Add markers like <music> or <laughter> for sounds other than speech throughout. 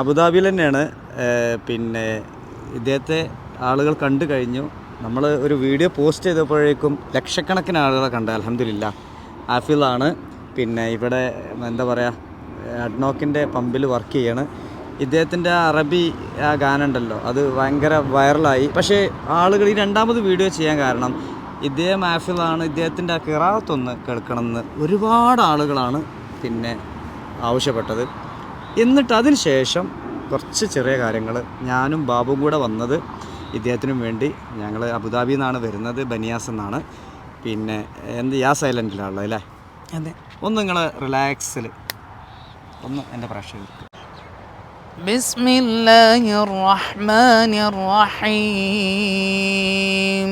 അബുദാബിയിൽ തന്നെയാണ്. പിന്നെ ഇദ്ദേഹത്തെ ആളുകൾ കണ്ടു കഴിഞ്ഞു. നമ്മൾ ഒരു വീഡിയോ പോസ്റ്റ് ചെയ്തപ്പോഴേക്കും ലക്ഷക്കണക്കിന് ആളുകളെ കണ്ട. അലഹമില്ല ആഫിലാണ് പിന്നെ ഇവിടെ എന്താ പറയുക അഡ്നോക്കിന്റെ പമ്പിൽ വർക്ക് ചെയ്യാണ്. ഇദ്ദേഹത്തിന്റെ അറബി ആ ഗാനം ഉണ്ടല്ലോ അത് ഭയങ്കര വൈറലായി. പക്ഷേ ആളുകൾ ഈ രണ്ടാമത് വീഡിയോ ചെയ്യാൻ കാരണം ഇദ്ദേഹം ആഫിലാണ് ഇദ്ദേഹത്തിന്റെ ആ കിറാത്തൊന്ന് കേൾക്കണമെന്ന് ഒരുപാട് ആളുകളാണ് പിന്നെ ആവശ്യപ്പെട്ടത്. എന്നിട്ട് അതിന് ശേഷം കുറച്ച് ചെറിയ കാര്യങ്ങൾ ഞാനും ബാബുവും കൂടെ വന്നത് ഇദ്ദേഹത്തിനും വേണ്ടി ഞങ്ങൾ അബുദാബിയിൽ നിന്നാണ് വരുന്നത് ബനിയാസ് എന്നാണ് പിന്നെ എന്ത് യാ സൈലൻറ്റിലാണുള്ളത് അല്ലേ അതെ ഒന്ന് നിങ്ങൾ റിലാക്സിൽ ഒന്ന് എൻ്റെ പ്രേക്ഷകർക്ക് بسم الله الرحمن الرحيم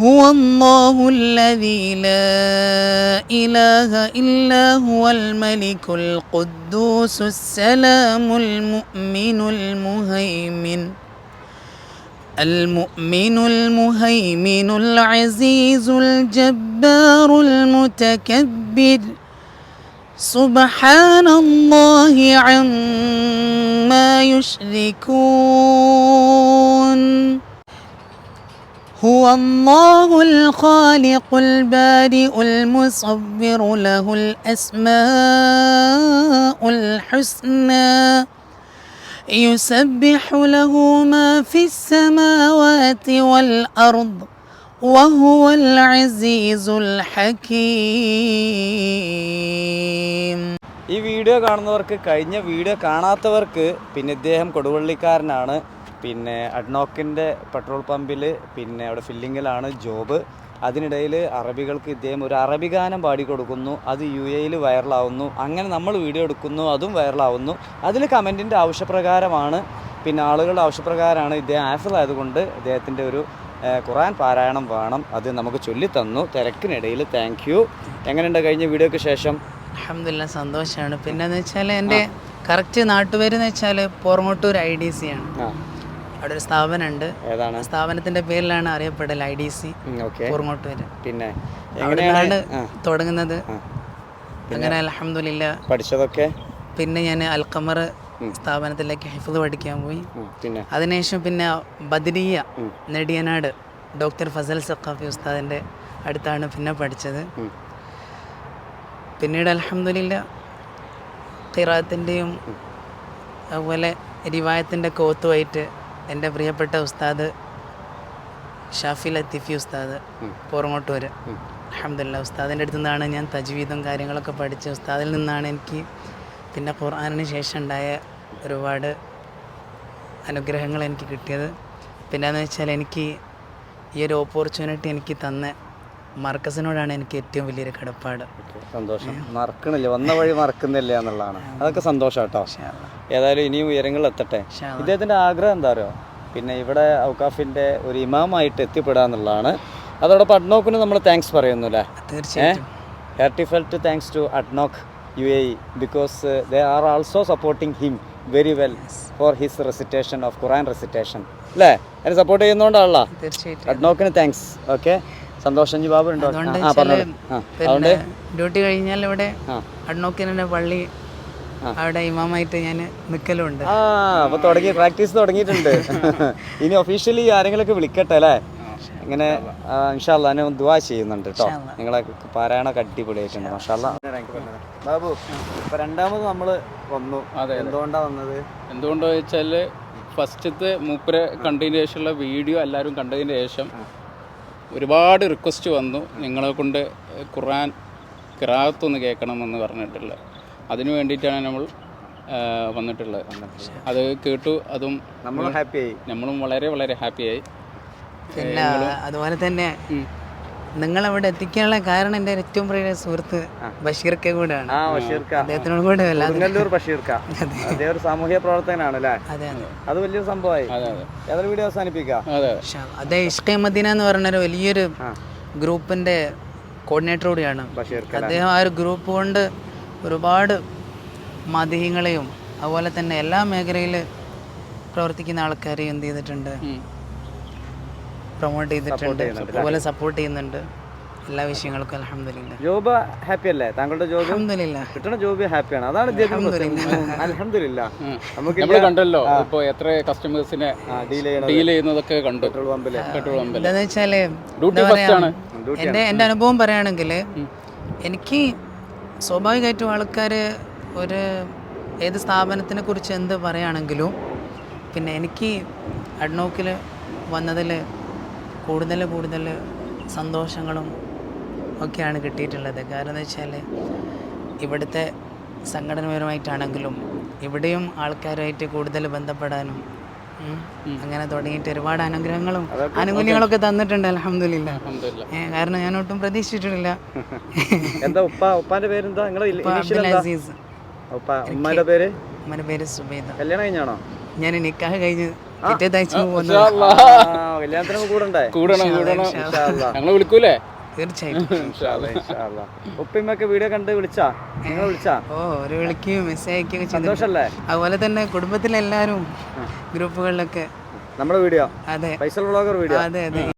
هو الله الذي لا إله إلا هو الملك القدوس السلام المؤمن المهيمن المؤمن المهيمن العزيز الجبار المتكبر سبحان الله عما يشركون هو الله الخالق البارئ المصور له الأسماء الحسنى يسبح له ما في السماوات والأرض وهو العزيز الحكيم ഈ വീഡിയോ കാണുന്നവർക്ക് കഴിഞ്ഞ വീഡിയോ കാണാത്തവർക്ക് പിന്നെ ഇദ്ദേഹം കൊടുവള്ളിക്കാരനാണ് പിന്നെ അഡ്നോക്കിന്റെ പെട്രോൾ പമ്പിൽ പിന്നെ അവിടെ ഫില്ലിങ്ങിലാണ് ജോബ്. അതിനിടയിൽ അറബികൾക്ക് ഇദ്ദേഹം ഒരു അറബി ഗാനം പാടിക്കൊടുക്കുന്നു. അത് യു എയിൽ വൈറലാവുന്നു. അങ്ങനെ നമ്മൾ വീഡിയോ എടുക്കുന്നു അതും വൈറലാവുന്നു. അതിൽ കമന്റിന്റെ ആവശ്യപ്രകാരമാണ് പിന്നെ ആളുകളുടെ ആവശ്യപ്രകാരമാണ് ഇദ്ദേഹം ആഫിലായതുകൊണ്ട് ഇദ്ദേഹത്തിന്റെ ഒരു ഖുറാൻ പാരായണം വേണം. അത് നമുക്ക് ചൊല്ലിത്തന്നു. തിരക്കിനിടയിൽ താങ്ക് യു എങ്ങനെയുണ്ട് കഴിഞ്ഞ വീഡിയോയ്ക്ക് ശേഷം? അഹമ്മദില്ല സന്തോഷമാണ് പിന്നെ എന്ന് വെച്ചാൽ എന്റെ കറക്റ്റ് നാട്ടുപേരെന്ന് വെച്ചാൽ പോർമോട്ടൂർ ഐ ഡി സി ആണ്. ആ. അവിടെ ഒരു സ്ഥാപനമുണ്ട്. ഏതാണ്? സ്ഥാപനത്തിന്റെ പേരിലാണ് അറിയപ്പെടൽ ഐ ഡി സി പൂർങ്ങോട്ട് വരെ പിന്നെ അവിടെയാണ് എങ്ങനെയാണ്? തുടങ്ങുന്നത്. അങ്ങനെ അലഹമില്ല പഠിച്ചതൊക്കെ? പിന്നെ ഞാൻ അൽക്കമർ സ്ഥാപനത്തിലേക്ക് ഹൈഫുദ് പഠിക്കാൻ പോയി. പിന്നെ? അതിനുശേഷം പിന്നെ ബദരിയ. നെടിയനാട് ഡോക്ടർ ഫസൽ സഖാഫി ഉസ്താദിന്റെ അടുത്താണ് പിന്നെ പഠിച്ചത്. പിന്നീട് അലഹമില്ല ഖിറാത്തിന്റെയും അതുപോലെ റിവായത്തിന്റെ കോത്തുമായിട്ട് എന്റെ പ്രിയപ്പെട്ട ഉസ്താദ് ഷാഫി ലത്തീഫി ഉസ്താദ് ഉം. അഹമ്മദില്ല ഉസ്താദിന്റെ അടുത്തു നിന്നാണ് ഞാൻ തജ്വീദും കാര്യങ്ങളൊക്കെ പഠിച്ച ഉസ്താദിൽ നിന്നാണ് എനിക്ക് പിന്നെ ഖുർആാനിന് ശേഷം ഉണ്ടായ ഒരുപാട് അനുഗ്രഹങ്ങൾ എനിക്ക് കിട്ടിയത്. പിന്നെയെന്ന് വെച്ചാൽ എനിക്ക് ഈ ഒരു ഓപ്പർച്യൂണിറ്റി എനിക്ക് തന്ന മർക്കസിനോടാണ് എനിക്ക് ഏറ്റവും വലിയൊരു കടപ്പാട്. സന്തോഷം. മറക്കണില്ല. വന്ന വഴി മറക്കുന്നില്ല എന്നുള്ളതാണ്. അതൊക്കെ സന്തോഷം കേട്ടോ. ഏതായാലും ഇനിയും ഉയരങ്ങളിൽ എത്തട്ടെ. ഇദ്ദേഹത്തിന്റെ ഇദ്ദേഹത്തിന്റെ ആഗ്രഹം എന്താ പറയുക പിന്നെ ഇവിടെ ഔക്കാഫിന്റെ ഒരു ഇമാമായിട്ട് എത്തിപ്പെടുക എന്നുള്ളതാണ്. അതോടൊപ്പം അഡ്നോക്കിന് നമ്മൾ താങ്ക്സ് പറയുന്നു അല്ലേ തീർച്ചയായിട്ടും. Heartfelt thanks to ADNOC U A because they are also supporting him very well for his recitation of Quran recitation അല്ലേ എന്നെ സപ്പോർട്ട് ചെയ്യുന്നതുകൊണ്ടാണല്ലോ തീർച്ചയായിട്ടും. അഡ്നോക്കിന് താങ്ക്സ് ഓക്കെ സന്തോഷം ബാബു ഉണ്ടോ? അതുകൊണ്ട് ആ വെച്ചാൽ അതുകൊണ്ട്? ഡ്യൂട്ടി കഴിഞ്ഞാൽ ഇവിടെ പള്ളി അവിടെ ഇമാമായിട്ട് ഞാൻ നിൽക്കലുണ്ട് ആ അപ്പൊ തുടങ്ങി പ്രാക്ടീസ് തുടങ്ങിയിട്ടുണ്ട്. <laughs> ഇനി ഒഫീഷ്യലി ആരെങ്കിലൊക്കെ വിളിക്കട്ടെ അല്ലേ? ഇങ്ങനെ ഇൻഷാല്ല ഞാൻ ദുവാ ചെയ്യുന്നുണ്ട് കേട്ടോ. നിങ്ങളെ പാരായണൊക്കെ അടിപൊളിയായിട്ടുണ്ട് മഷാല്ല ബാബു ഇപ്പൊ രണ്ടാമത് നമ്മൾ വന്നു. എന്തുകൊണ്ടാ വന്നത്? എന്തുകൊണ്ടാ വെച്ചാൽ ഫസ്റ്റത്തെ മൂപ്പരെ കണ്ടതിന് ശേഷമുള്ള വീഡിയോ എല്ലാവരും കണ്ടതിന് ശേഷം ഒരുപാട് റിക്വസ്റ്റ് വന്നു. നിങ്ങളെ കൊണ്ട് ഖുർആൻ കിറാത്തൊന്ന് കേൾക്കണമെന്ന് പറഞ്ഞിട്ടുള്ളത് അതിനു വേണ്ടിയിട്ടാണ് നമ്മൾ വന്നിട്ടുള്ളത്. അത് കേട്ടു അതും നമ്മളും ഹാപ്പിയായി. ആയി നമ്മളും വളരെ വളരെ ഹാപ്പിയായി. പിന്നെ അതുപോലെ തന്നെ നിങ്ങളവിടെ എത്തിക്കാനുള്ള കാരണം എന്റെ ഏറ്റവും പ്രിയ സുഹൃത്ത് ബഷീർക്ക കൂടെയാണ്. ആ ബഷീർക്ക. അദ്ദേഹത്തിനോട് കൂടെ വല്ലാതെ കൊടുങ്ങല്ലൂർ ബഷീർക്ക. അദ്ദേഹം ഒരു സാമൂഹ്യ പ്രവർത്തകനാണ് അല്ലേ? അതെ വലിയൊരു സംഭവമായി. ഏതൊരു വീഡിയോ അവസാനിപ്പിക്കാം? അതെ. അതേ. മദീന എന്ന് പറഞ്ഞൊരു വലിയൊരു ഗ്രൂപ്പിന്റെ കോർഡിനേറ്റർ കൂടിയാണ്. അദ്ദേഹം ആ ഒരു ഗ്രൂപ്പ് കൊണ്ട് ഒരുപാട് മതിഹ്യങ്ങളെയും അതുപോലെ തന്നെ എല്ലാ മേഖലയിൽ പ്രവർത്തിക്കുന്ന ആൾക്കാരെയും എന്ത് ചെയ്തിട്ടുണ്ട്. പ്രൊമോട്ട് ചെയ്തിട്ടുണ്ട്. അതുപോലെ സപ്പോർട്ട് ചെയ്യുന്നുണ്ട്. എല്ലാ വിഷയങ്ങൾക്കും അലഹമില്ല ജോബ് ഹാപ്പി അല്ലേ? താങ്കളുടെ ജോബ്? കിട്ടണ ജോബ് ഹാപ്പിയാണ് അതാണ് അലഹമില്ല നമുക്ക് നമ്മൾ കണ്ടല്ലോ ഇപ്പോൾ എത്ര കസ്റ്റമേഴ്സിനെ ഡീൽ ചെയ്യുന്നതൊക്കെ കണ്ടു. പെട്രോൾ പമ്പിൽ. പെട്രോൾ പമ്പിൽ. എന്താന്ന് വെച്ചാൽ ഡ്യൂട്ടി എന്താ ഫസ്റ്റ് ആണ്. എന്റെ എന്റെ അനുഭവം പറയുകയാണെങ്കിൽ എനിക്ക് സ്വാഭാവികമായിട്ടും ആൾക്കാർ ഒരു ഏത് സ്ഥാപനത്തിനെ കുറിച്ച് എന്ത് പറയുകയാണെങ്കിലും പിന്നെ എനിക്ക് അഡ്നോക്കിൽ വന്നതിൽ കൂടുതൽ കൂടുതൽ സന്തോഷങ്ങളും ഒക്കെയാണ് കിട്ടിയിട്ടുള്ളത്. കാരണം എന്ന് വെച്ചാൽ ഇവിടുത്തെ സംഘടനപരമായിട്ടാണെങ്കിലും ഇവിടെയും ആൾക്കാരുമായിട്ട് കൂടുതൽ ബന്ധപ്പെടാനും അങ്ങനെ തുടങ്ങിയിട്ട് ഒരുപാട് അനുഗ്രഹങ്ങളും ആനുകൂല്യങ്ങളൊക്കെ തന്നിട്ടുണ്ട് അലഹമില്ല. കാരണം ഞാൻ ഒട്ടും പ്രതീക്ഷിച്ചിട്ടില്ല. <laughs> എന്താ ഉപ്പ ഉപ്പാന്റെ പേരെന്താ? അസീസ്. ഉപ്പ ഉമ്മയുടെ പേര്? പേര് സുബൈദ. കല്യാണം കഴിഞ്ഞാണോ? ഞാൻ നിക്കാഹ് കഴിഞ്ഞ് കല്യാണത്തിന് കൂടണ്ടേ? കൂടണം കൂടണം. ഞങ്ങൾ വിളിക്കൂലേ? തീർച്ചയായിട്ടും. <laughs> വീഡിയോ കണ്ട് വിളിച്ചാ? നിങ്ങൾ വിളിച്ചാ? ഓ ഒരു വിളിക്കുകയും മെസ്സേജ് അയക്കുകയൊക്കെ സന്തോഷല്ലേ? അതുപോലെ തന്നെ കുടുംബത്തിലെല്ലാരും ഗ്രൂപ്പുകളിലൊക്കെ നമ്മുടെ വീഡിയോ? അതെ. Faisal vlogger video? അതെ അതെ.